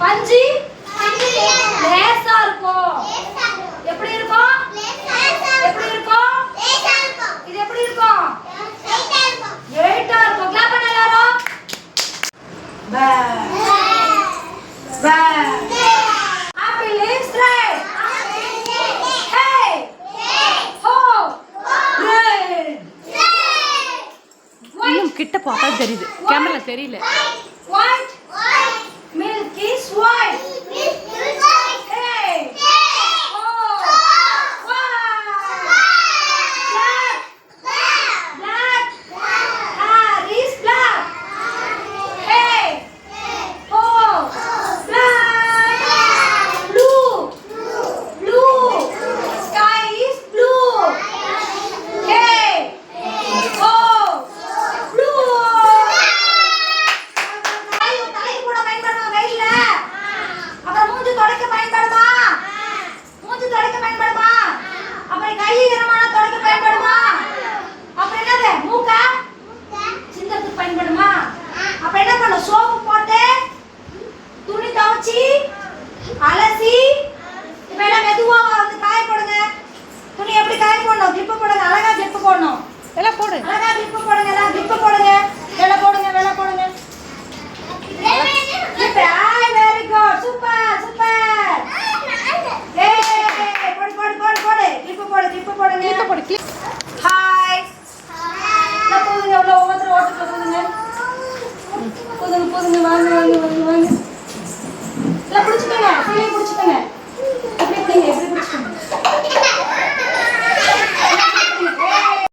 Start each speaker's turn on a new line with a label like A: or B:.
A: பஞ்சு? லேசா இருக்கும். எப்படி இருக்கும். எப்படி இருக்கும். இது எப்படி இருக்கும்? எயிட்டா இருக்கும். கிளாப் பண்ண எல்லாரும். ஆப்பிள் லீவ்ஸ் ரைட்
B: கிட்ட பார்த்தா தெரியுது. கேமரா தெரியல.